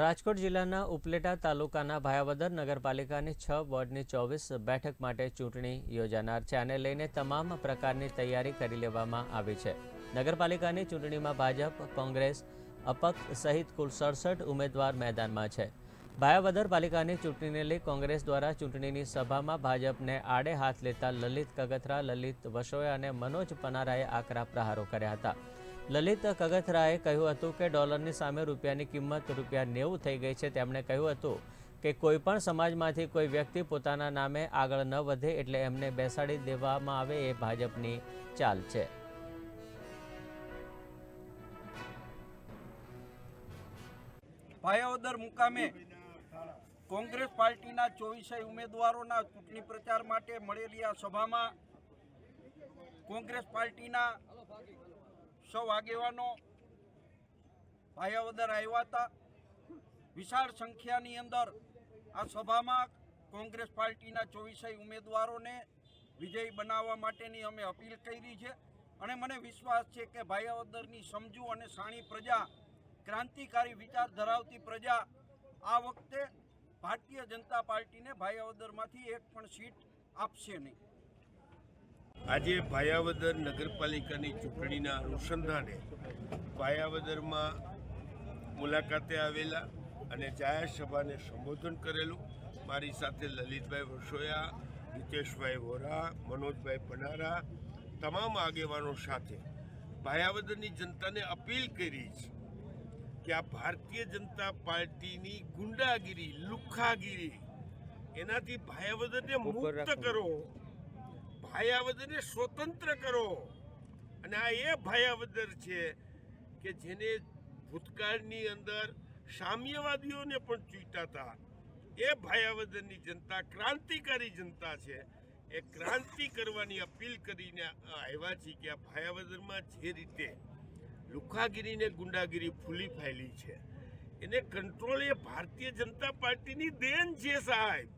રાજકોટ જિલ્લાના ઉપલેટા તાલુકાના ભાયાવદર નગરપાલિકાની છ વોર્ડની ચોવીસ બેઠક માટે ચૂંટણી યોજાનાર છે. આને લઈને તમામ પ્રકારની તૈયારી કરી લેવામાં આવી છે. નગરપાલિકાની ચૂંટણીમાં ભાજપ, કોંગ્રેસ, અપક્ષ સહિત કુલ સડસઠ ઉમેદવાર મેદાનમાં છે. ભાયાવદર પાલિકાની ચૂંટણીને લઈ કોંગ્રેસ દ્વારા ચૂંટણીની સભામાં ભાજપને આડે હાથ લેતા લલિત કગથરા, લલિત વસોયા અને મનોજ પનારાએ આકરા પ્રહારો કર્યા હતા. લલિત કગથરાએ કહ્યું હતું કે ડોલરની સામે રૂપિયાની કિંમત રૂપિયા નેવું થઈ ગઈ છે. તેમણે કહ્યું હતું કે કોઈ પણ સમાજમાંથી કોઈ વ્યક્તિ પોતાના નામે આગળ ન વધે એટલે એમને બેસાડી દેવામાં આવે એ ભાજપની ચાલ છે. ભાયાવદર મુકામે કોંગ્રેસ પાર્ટીના ચોવીસેય ઉમેદવારોના ચૂંટણી પ્રચાર માટે મળેલી આ સભામાં કોંગ્રેસ પાર્ટીના સૌ આગેવાનો ભાયાવદર આવ્યા હતા. વિશાળ સંખ્યાની અંદર આ સભામાં કોંગ્રેસ પાર્ટીના ચોવીસેય ઉમેદવારોને વિજયી બનાવવા માટેની અમે અપીલ કરી છે અને મને વિશ્વાસ છે કે ભાયાવદરની સમજુ અને સાણી પ્રજા, ક્રાંતિકારી વિચાર ધરાવતી પ્રજા આ વખતે ભારતીય જનતા પાર્ટીને ભાયાવદરમાંથી એક પણ સીટ આપશે નહીં. આજે ભાયાવદર નગરપાલિકાની ચૂંટણીના અનુસંધાને ભાયાવદરમાં મુલાકાતે આવેલા અને જાહેર સભાને સંબોધન કરેલું. મારી સાથે લલિતભાઈ વસોયા હિતેશભાઈ વોરા મનોજભાઈ પનારા તમામ આગેવાનો સાથે ભાયાવદરની જનતાને અપીલ કરી છે કે આ ભારતીય જનતા પાર્ટીની ગુંડાગીરી લુખ્ખાગીરી એનાથી ભાયાવદરને મુક્ત કરો. ભાયાવદરને સ્વતંત્ર કરો. અને આ એ ભાયાવદર છે કે જેને ભૂતકાળની અંદર સામ્યવાદીઓને પણ ચૂંટતા હતા. એ ભાયાવદરની જનતા, ક્રાંતિકારી જનતા છે. એ ક્રાંતિ કરવાની અપીલ કરીને આવ્યા છે કે આ ભાયાવદરમાં જે રીતે લુખાગીરીને ગુંડાગીરી ફૂલી ફાયલી છે, એને કંટ્રોલ એ ભારતીય જનતા પાર્ટીની દેન છે સાહેબ.